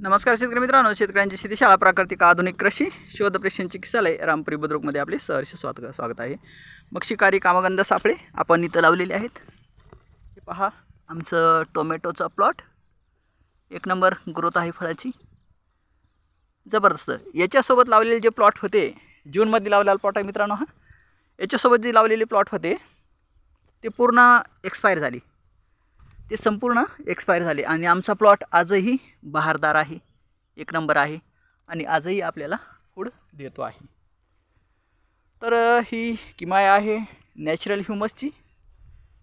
नमस्कार शेतकरी मित्रांनो शेतकऱ्यांची शेतीशाळा प्राकृतिक आधुनिक कृषी शोध प्रशिक्षण चिकित्सालय रामपुरी बुद्रुकमध्ये आपले सहर्ष स्वागत स्वागत आहे. मग शिकारी कामगंध सापळे आपण इथं लावलेले आहेत. हे पहा आमचं टोमॅटोचा प्लॉट. एक नंबर ग्रोथ आहे फळाची. जबरदस्त. याच्यासोबत लावलेले जे प्लॉट होते जूनमध्ये लावलेला प्लॉट आहे मित्रांनो हा. याच्यासोबत जे लावलेले प्लॉट होते ते पूर्ण एक्सपायर झाली. ते संपूर्ण एक्सपायर झाले. आणि आमचा प्लॉट आजही बहारदार आहे. एक नंबर आहे. आणि आजही आपल्याला फूड देतो आहे. तर ही किमाय आहे नॅचरल ह्युमसची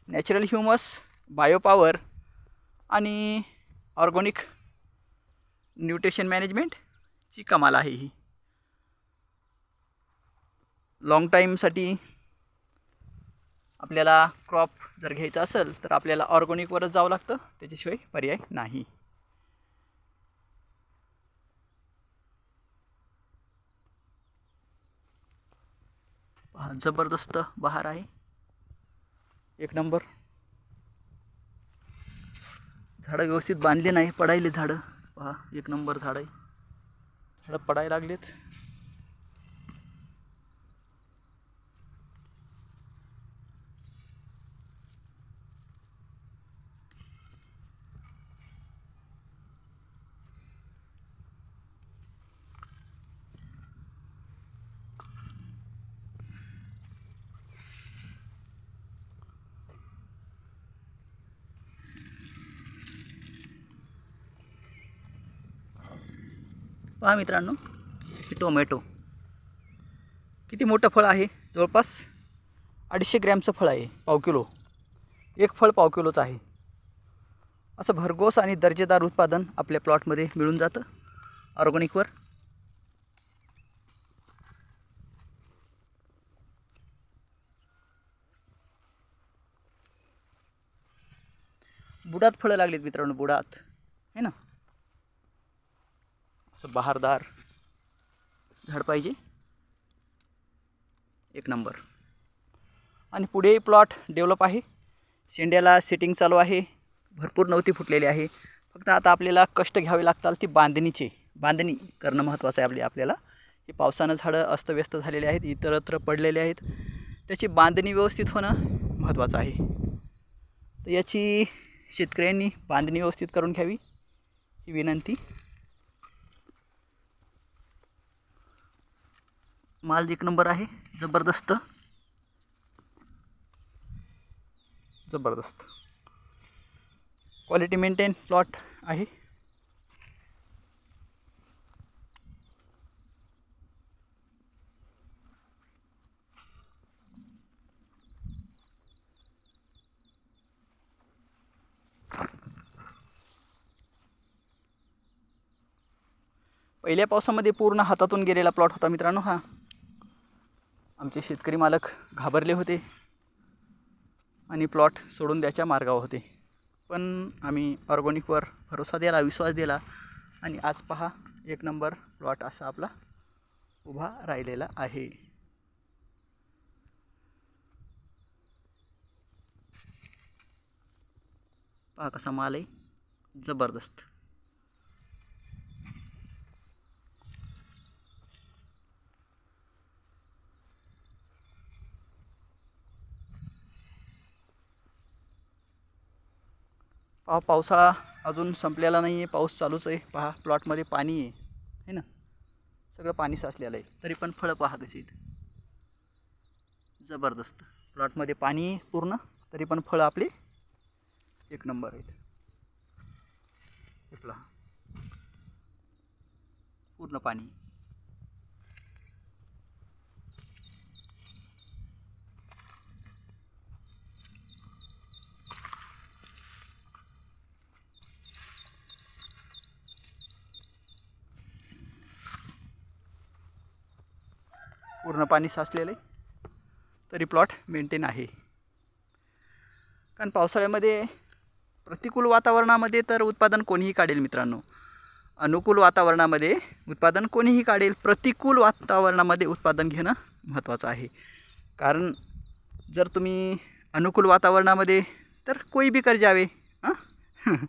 नॅचरल ह्युमस बायोपावर आणि ऑर्गॅनिक न्यूट्रिशन मॅनेजमेंटची कमाल आहे ही. लाँग टाईमसाठी आपल्याला क्रॉप जर घ्यायचा असेल तर आपल्याला ऑर्गॅनिकवरच जावं लागतं. त्याच्याशिवाय पर्याय नाही. पहा जबरदस्त बहार आहे. एक नंबर. झाडं व्यवस्थित बांधले नाही पडायले झाडं. पहा एक नंबर झाड आहे. झाडं पडायला लागलेत. पहा मित्रांनो हे टोमॅटो. किती मोठं फळ आहे? जवळपास अडीचशे ग्रॅमचं फळ आहे पाव किलो. एक फळ पाव किलोचं आहे. असं भरघोस आणि दर्जेदार उत्पादन आपल्या प्लॉटमध्ये मिळून जातं ऑर्गॅनिकवर. बुडात फळं लागलीत मित्रांनो बुडात. है ना? असं बहारदार झाड पाहिजे. एक नंबर. आणि पुढेही प्लॉट डेव्हलप आहे. शेंड्याला सेटिंग चालू आहे. भरपूर नव्हती फुटलेली आहे. फक्त आता आपल्याला कष्ट घ्यावे लागतात ती बांधणीचे. बांधणी करणं महत्त्वाचं आहे आपली आपल्याला. की पावसानं झाडं अस्तव्यस्त झालेली आहेत इतरत्र पडलेले आहेत. त्याची बांधणी व्यवस्थित होणं महत्त्वाचं आहे. तर याची शेतकऱ्यांनी बांधणी व्यवस्थित करून घ्यावी ही विनंती. माल एक नंबर आहे. जबरदस्त. जबरदस्त. क्वालिटी मेंटेन प्लॉट आहे. पहिल्या पावसामध्ये पूर्ण हातातून गेलेला प्लॉट होता मित्रांनो हा. आमचे शेतकरी मालक घाबरले होते आणि प्लॉट सोडून द्यायच्या मार्गावर होते. पण आम्ही ऑर्गॅनिकवर भरोसा दिला विश्वास दिला आणि आज पहा एक नंबर प्लॉट असा आपला उभा राहिलेला आहे. पहा कसा माल आहे. जबरदस्त. पहा पावसाळा अजून संपलेला नाही आहे पाऊस चालूच आहे. पहा प्लॉटमध्ये पाणी आहे है ना? सगळं पाणी साचलेलं आहे. तरी पण फळं पहा कशी आहेत. जबरदस्त. प्लॉटमध्ये पाणी आहे पूर्ण तरी पण फळं आपली एक नंबर आहेत. पूर्ण पाणी पूर्ण पाणी साचलेलं आहे. तरी प्लॉट मेंटेन आहे. कारण पावसाळ्यामध्ये प्रतिकूल वातावरणामध्ये तर उत्पादन कोणीही काढेल मित्रांनो. अनुकूल वातावरणामध्ये उत्पादन कोणीही काढेल प्रतिकूल वातावरणामध्ये उत्पादन घेणं महत्त्वाचं आहे. कारण जर तुम्ही अनुकूल वातावरणामध्ये तर कोई भी कर जावे हां?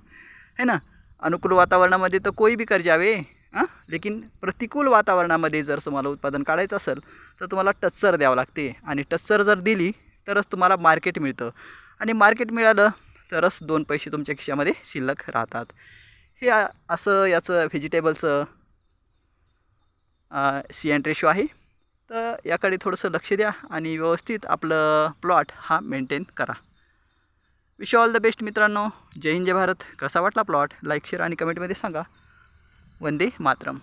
है ना? अनुकूल वातावरणामध्ये तर कोई भी कर जावे. हां? लेकिन प्रतिकूल वातावरणामध्ये जर तुम्हाला उत्पादन काढायचं असेल तर तुम्हाला टच्चर द्यावं लागते. आणि टच्चर जर दिली तरच तुम्हाला मार्केट मिळतं. आणि मार्केट मिळालं तरच दोन पैसे तुमच्या खिशामध्ये शिल्लक राहतात. हे असं याचं व्हेजिटेबलचं सी अँड रेशो आहे. तर याकडे थोडंसं लक्ष द्या आणि व्यवस्थित आपलं प्लॉट हा मेंटेन करा. विश ऑल द बेस्ट मित्रांनो. जय हिंद जय भारत. कसा वाटला प्लॉट लाईक शेअर आणि कमेंटमध्ये सांगा. वंदे मातरम.